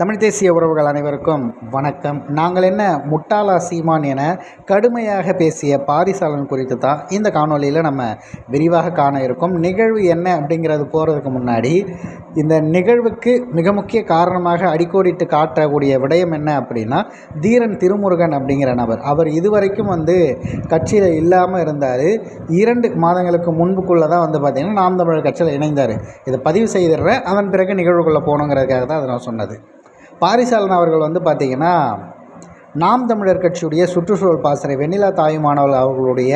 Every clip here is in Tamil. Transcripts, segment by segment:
தமிழ் தேசிய உறவுகள் அனைவருக்கும் வணக்கம். நாங்கள் என்ன முட்டாளா சீமான் என கடுமையாக பேசிய பாரிசாலன் குறித்து தான் இந்த காணொளியில் நம்ம விரிவாக காண இருக்கோம். நிகழ்வு என்ன அப்படிங்கிறது போகிறதுக்கு முன்னாடி இந்த நிகழ்வுக்கு மிக முக்கிய காரணமாக அடிக்கோடிட்டு காட்டக்கூடிய விடயம் என்ன அப்படின்னா தீரன் திருமுருகன் அப்படிங்கிற நபர். அவர் இதுவரைக்கும் வந்து கட்சியில் இல்லாமல் இருந்தார். இரண்டு மாதங்களுக்கு முன்புக்குள்ளே தான் வந்து பார்த்திங்கன்னா நாம் தமிழர் கட்சியில் இணைந்தார். இதை பதிவு செய்திடுறேன். அதன் பிறகு நிகழ்வுக்குள்ளே போகணுங்கிறதுக்காக தான் அதை நான் சொன்னது. பாரிசாலன் அவர்கள் வந்து பார்த்திங்கன்னா நாம் தமிழர் கட்சியுடைய சுற்றுச்சூழல் பாசறை வெண்ணிலா தாயுமானவர்கள் அவர்களுடைய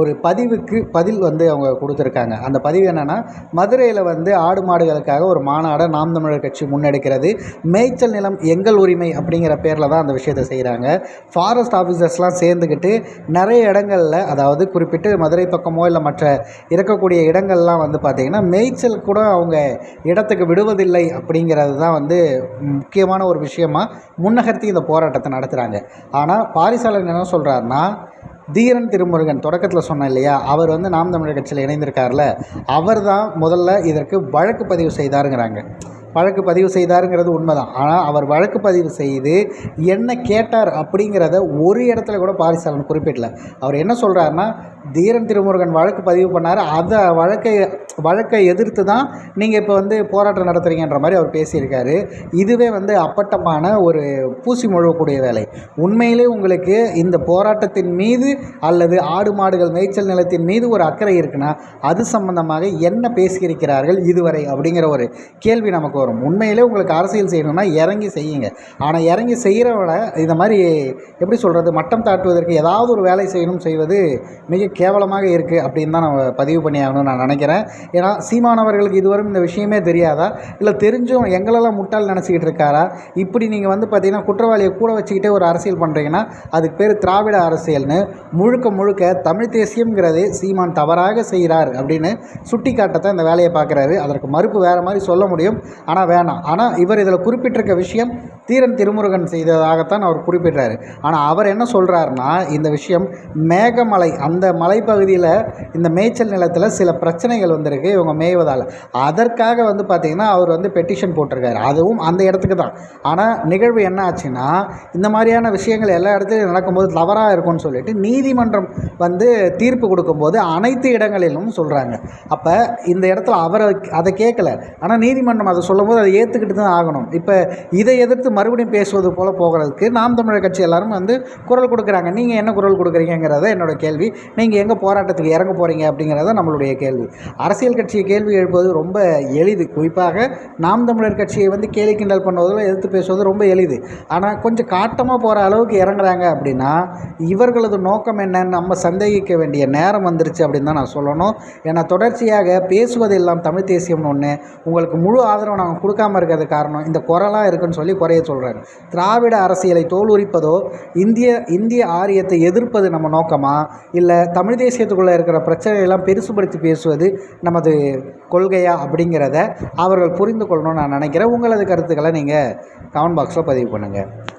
ஒரு பதிவுக்கு பதில் வந்து அவங்க கொடுத்துருக்காங்க. அந்த பதிவு என்னென்னா மதுரையில் வந்து ஆடு மாடுகளுக்காக ஒரு மாநாடை நாம் தமிழர் கட்சி முன்னெடுக்கிறது. மேய்ச்சல் நிலம் எங்கள் உரிமை அப்படிங்கிற பேரில் தான் அந்த விஷயத்தை செய்கிறாங்க ஃபாரஸ்ட் ஆஃபீஸர்ஸ்லாம் சேர்ந்துக்கிட்டு நிறைய இடங்களில் அதாவது குறிப்பிட்டு மதுரை பக்கமோ இல்லை மற்ற இருக்கக்கூடிய இடங்கள்லாம் வந்து பார்த்திங்கன்னா மேய்ச்சல் கூட அவங்க இடத்துக்கு விடுவதில்லை அப்படிங்கிறது தான் வந்து முக்கியமான ஒரு விஷயமாக முன்னகர்த்தி இந்த போராட்டத்தை நடத்துகிறாங்க ஆனால் பாரிசாலன் என்ன சொல்கிறாருன்னா தீரன் திருமுருகன் தொடக்கத்தில் சொன்னேன் இல்லையா? அவர் வந்து நாம் தமிழர் கட்சியில் இணைந்திருக்கார்ல அவர் தான் முதல்ல இதற்கு வழக்கு பதிவு செய்தாருங்கிறாங்க. வழக்கு பதிவு செய்தாருங்கிறது உண்மைதான். ஆனால் அவர் வழக்கு பதிவு செய்து என்ன கேட்டார் அப்படிங்கிறத ஒரு இடத்துல கூட பாரிசாலன் குறிப்பிடல. அவர் என்ன சொல்கிறாருன்னா தீரன் திருமுருகன் வழக்கு பதிவு பண்ணார். அதை வழக்கை வழக்கை எதிர்த்து தான் நீங்கள் இப்போ வந்து போராட்டம் நடத்துகிறீங்கன்ற மாதிரி அவர் பேசியிருக்காரு. இதுவே வந்து அப்பட்டமான ஒரு பூசி முழுவக்கூடிய வேலை. உண்மையிலே உங்களுக்கு இந்த போராட்டத்தின் மீது அல்லது ஆடு மாடுகள் மேய்ச்சல் நிலத்தின் மீது ஒரு அக்கறை இருக்குன்னா அது சம்பந்தமாக என்ன பேசியிருக்கிறார்கள் இதுவரை? அப்படிங்கிற ஒரு கேள்வி நமக்கு வரும். உண்மையிலே உங்களுக்கு அரசியல் செய்யணும்னா இறங்கி செய்யுங்க. ஆனால் இறங்கி செய்கிறவனை இந்த மாதிரி எப்படி சொல்கிறது மட்டம் தாட்டுவதற்கு ஏதாவது ஒரு வேலை செய்யணும் செய்வது மிக கேவலமாக இருக்குது அப்படின்னு தான் நான் பதிவு பண்ணி ஆகணும்னு நான் நினைக்கிறேன். ஏன்னா சீமானவர்களுக்கு இதுவரை இந்த விஷயமே தெரியாதா? இல்லை தெரிஞ்சும் எங்களெல்லாம் முட்டாள் நினச்சிக்கிட்டு இருக்காரா? இப்படி நீங்கள் வந்து பார்த்தீங்கன்னா குற்றவாளியை கூட வச்சுக்கிட்டே ஒரு அரசியல் பண்ணுறீங்கன்னா அதுக்கு பேர் திராவிட அரசியல்னு முழுக்க முழுக்க தமிழ் தேசியங்கிறதே சீமான் தவறாக செய்கிறார் அப்படின்னு சுட்டி காட்டத்தான் இந்த வேலையை பார்க்குறாரு அதற்கு மறுப்பு வேறு மாதிரி சொல்ல முடியும். ஆனால் வேணாம். ஆனால் இவர் இதில் குறிப்பிட்டிருக்க விஷயம் தீரன் திருமுருகன் செய்ததாகத்தான் அவர் குறிப்பிட்டார் ஆனால் அவர் என்ன சொல்கிறாருன்னா இந்த விஷயம் மேகமலை அந்த மலைப்பகுதியில் இந்த மேய்ச்சல் நிலத்தில் சில பிரச்சனைகள் வந்திருக்கு இவங்க மேய்வதால். அதற்காக வந்து பார்த்திங்கன்னா அவர் வந்து பெட்டிஷன் போட்டிருக்காரு. அதுவும் அந்த இடத்துக்கு தான். ஆனால் நிகழ்வு என்ன ஆச்சுன்னா இந்த மாதிரியான விஷயங்கள் எல்லா இடத்துலையும் நடக்கும்போது தவறாக இருக்கும்னு சொல்லிட்டு நீதிமன்றம் வந்து தீர்ப்பு கொடுக்கும்போது அனைத்து இடங்களிலும் சொல்கிறாங்க அப்போ இந்த இடத்துல அவரை அதை கேட்கல ஆனால் நீதிமன்றம் அதை சொல்லும்போது அதை ஏற்றுக்கிட்டு தான் ஆகணும். இப்போ இதை எதிர்த்து மறுபடியும் பேசுவது போல் போகிறதுக்கு நாம் தமிழர் கட்சி எல்லாரும் வந்து குரல் கொடுக்குறாங்க. நீங்கள் என்ன குரல் கொடுக்குறீங்கிறத என்னோட கேள்வி. நீங்கள் எங்கே போராட்டத்துக்கு இறங்க போகிறீங்க அப்படிங்கிறத நம்மளுடைய கேள்வி. அரசியல் கட்சியை கேள்வி எழுப்பது ரொம்ப எளிது. குறிப்பாக நாம் தமிழர் கட்சியை வந்து கேலி கிண்டல் பண்ணுவதில் எதிர்த்து பேசுவது ரொம்ப எளிது. ஆனால் கொஞ்சம் காட்டமாக போகிற அளவுக்கு இறங்குறாங்க அப்படின்னா இவர்களது நோக்கம் என்னன்னு நம்ம சந்தேகிக்க வேண்டிய நேரம் வந்துருச்சு அப்படின்னு தான் நான் சொல்லணும். ஏன்னா தொடர்ச்சியாக பேசுவதெல்லாம் தமிழ் தேசியம்னு ஒன்று உங்களுக்கு முழு ஆதரவு நாங்கள் கொடுக்காம இருக்கிறது காரணம் இந்த குரலாக இருக்குன்னு சொல்லி குறைய சொல்கிறாரு திராவிட அரசியலை தோலுரிப்பதோ இந்திய இந்திய ஆரியத்தை எதிர்ப்பது நம்ம நோக்கமா? இல்லை தமிழ் தேசியத்துக்குள்ளே இருக்கிற பிரச்சனையெல்லாம் பெருசுபடுத்தி பேசுவது நமது கொள்கையா அப்படிங்கிறத அவர்கள் புரிந்து கொள்ளணும்னு நான் நினைக்கிறேன். உங்களது கருத்துக்களை நீங்கள் கமெண்ட் பாக்ஸில் பதிவு பண்ணுங்கள்